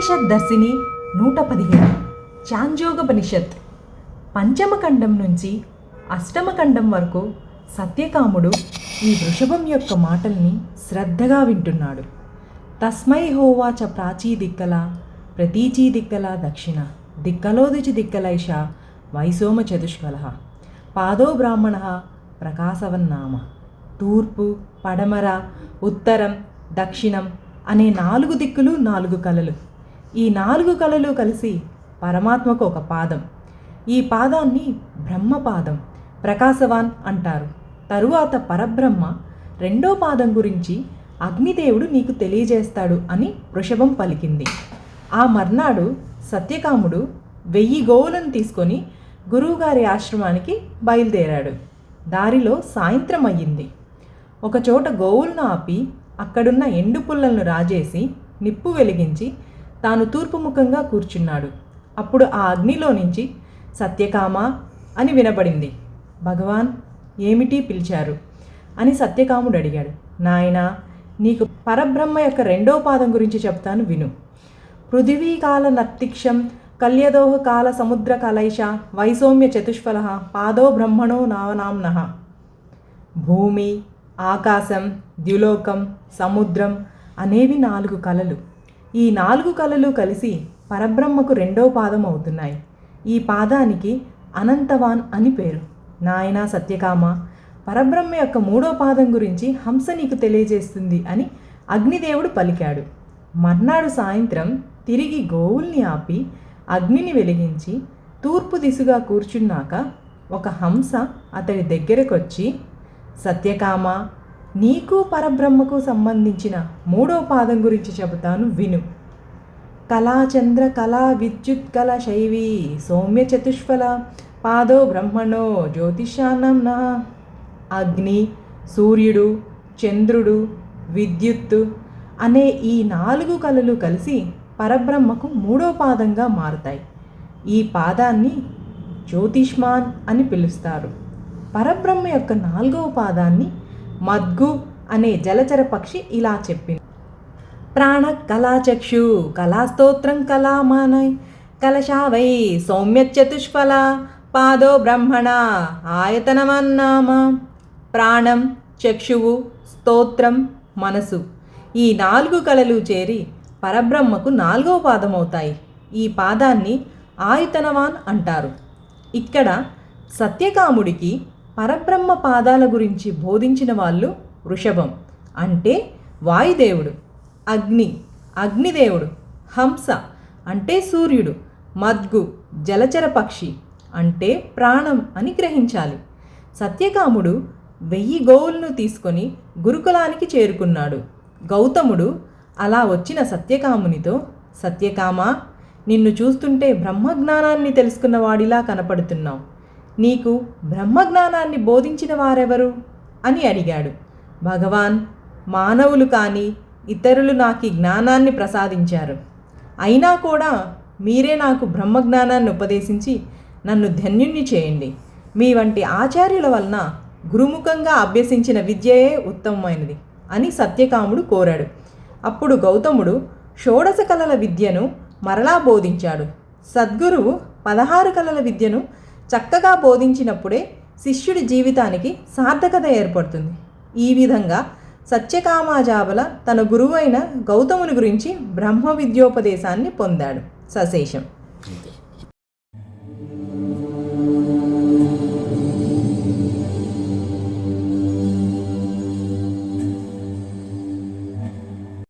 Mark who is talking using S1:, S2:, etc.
S1: ఉపనిషత్ దర్శిని నూట పదిహేను చాంజోగోపనిషత్ పంచమఖండం నుంచి అష్టమఖండం వరకు సత్యకాముడు ఈ వృషభం యొక్క మాటల్ని శ్రద్ధగా వింటున్నాడు. తస్మై హోవాచ ప్రాచీ దిక్కల ప్రతీచీ దిక్కల దక్షిణ దిక్కలోదిచి దిక్కలైష వైసోమ చతుష్కల పాదో బ్రాహ్మణ ప్రకాశవన్నామ తూర్పు పడమర ఉత్తరం దక్షిణం అనే నాలుగు దిక్కులు నాలుగు కలలు. ఈ నాలుగు కళలు కలిసి పరమాత్మకు ఒక పాదం. ఈ పాదాన్ని బ్రహ్మపాదం ప్రకాశవాన్ అంటారు. తరువాత పరబ్రహ్మ రెండో పాదం గురించి అగ్నిదేవుడు నీకు తెలియజేస్తాడు అని వృషభం పలికింది. ఆ మర్నాడు సత్యకాముడు వెయ్యి గోవులను తీసుకొని గురువుగారి ఆశ్రమానికి బయలుదేరాడు. దారిలో సాయంత్రం అయ్యింది. ఒకచోట గోవులను ఆపి అక్కడున్న ఎండు పుల్లలను రాజేసి నిప్పు వెలిగించి తాను తూర్పు ముఖంగా కూర్చున్నాడు. అప్పుడు ఆ అగ్నిలో నుంచి సత్యకామ అని వినబడింది. భగవాన్ ఏమిటి పిలిచారు? అని సత్యకాముడు అడిగాడు. నాయనా నీకు పరబ్రహ్మ యొక్క రెండో పాదం గురించి చెప్తాను విను. పృథివీకాల నర్తిక్షం కల్యదోహ కాల సముద్ర కలైష వైసౌమ్య చతుష్ఫల పాదో బ్రహ్మణో నావనాంన భూమి ఆకాశం ద్యులోకం సముద్రం అనేవి నాలుగు కలలు. ఈ నాలుగు కళలు కలిసి పరబ్రహ్మకు రెండో పాదం అవుతున్నాయి. ఈ పాదానికి అనంతవాన్ అని పేరు. నాయనా సత్యకామ పరబ్రహ్మ యొక్క మూడో పాదం గురించి హంస నీకు తెలియజేస్తుంది అని అగ్నిదేవుడు పలికాడు. మర్నాడు సాయంత్రం తిరిగి గోవుల్ని ఆపి అగ్నిని వెలిగించి తూర్పు దిశగా కూర్చున్నాక ఒక హంస అతడి దగ్గరకొచ్చి సత్యకామ నీకు పరబ్రహ్మకు సంబంధించిన మూడో పాదం గురించి చెబుతాను విను. కళాచంద్ర కళా విద్యుత్ కళ శైవి సౌమ్య చతుష్ఫల పాదో బ్రహ్మణో జ్యోతిషానం అగ్ని సూర్యుడు చంద్రుడు విద్యుత్తు అనే ఈ నాలుగు కళలు కలిసి పరబ్రహ్మకు మూడో పాదంగా మారుతాయి. ఈ పాదాన్ని జ్యోతిష్మాన్ అని పిలుస్తారు. పరబ్రహ్మ యొక్క నాలుగవ పాదాన్ని మద్గు అనే జలచర పక్షి ఇలా చెప్పింది. ప్రాణ కళాచక్షు కళాస్తోత్రం కళామానై కలశావై సౌమ్య చతుష్ఫల పాదో బ్రహ్మణ ఆయతనమన్నామ. ప్రాణం చక్షువు స్తోత్రం మనసు ఈ నాలుగు కళలు చేరి పరబ్రహ్మకు నాలుగవ పాదమవుతాయి. ఈ పాదాన్ని ఆయతనవాన్ అంటారు. ఇక్కడ సత్యకాముడికి పరబ్రహ్మ పాదాల గురించి బోధించిన వాళ్ళు వృషభం. అంటే వాయుదేవుడు అగ్ని అగ్నిదేవుడు హంస. అంటే సూర్యుడు మద్గు జలచర పక్షి. అంటే ప్రాణం అని గ్రహించాలి. సత్యకాముడు వెయ్యి గోవులను తీసుకొని గురుకులానికి చేరుకున్నాడు. గౌతముడు అలా వచ్చిన సత్యకామునితో సత్యకామ నిన్ను చూస్తుంటే బ్రహ్మజ్ఞానాన్ని తెలుసుకున్న వాడిలా కనపడుతున్నావు. నీకు బ్రహ్మజ్ఞానాన్ని బోధించిన వారెవరు అని అడిగాడు. భగవాన్ మానవులు కానీ ఇతరులు నాకు ఈ జ్ఞానాన్ని ప్రసాదించారు. అయినా కూడా మీరే నాకు బ్రహ్మజ్ఞానాన్ని ఉపదేశించి నన్ను ధన్యుణ్ణి చేయండి. మీ వంటి ఆచార్యుల వలన గురుముఖంగా అభ్యసించిన విద్యయే ఉత్తమమైనది అని సత్యకాముడు కోరాడు. అప్పుడు గౌతముడు షోడశ కళల విద్యను మరలా బోధించాడు. సద్గురువు పదహారు కళల విద్యను చక్కగా బోధించినప్పుడే శిష్యుడి జీవితానికి సార్థకత ఏర్పడుతుంది. ఈ విధంగా సత్యకామాజాబల తన గురువైన గౌతముని గురించి బ్రహ్మ విద్యోపదేశాన్ని పొందాడు. సశేషం.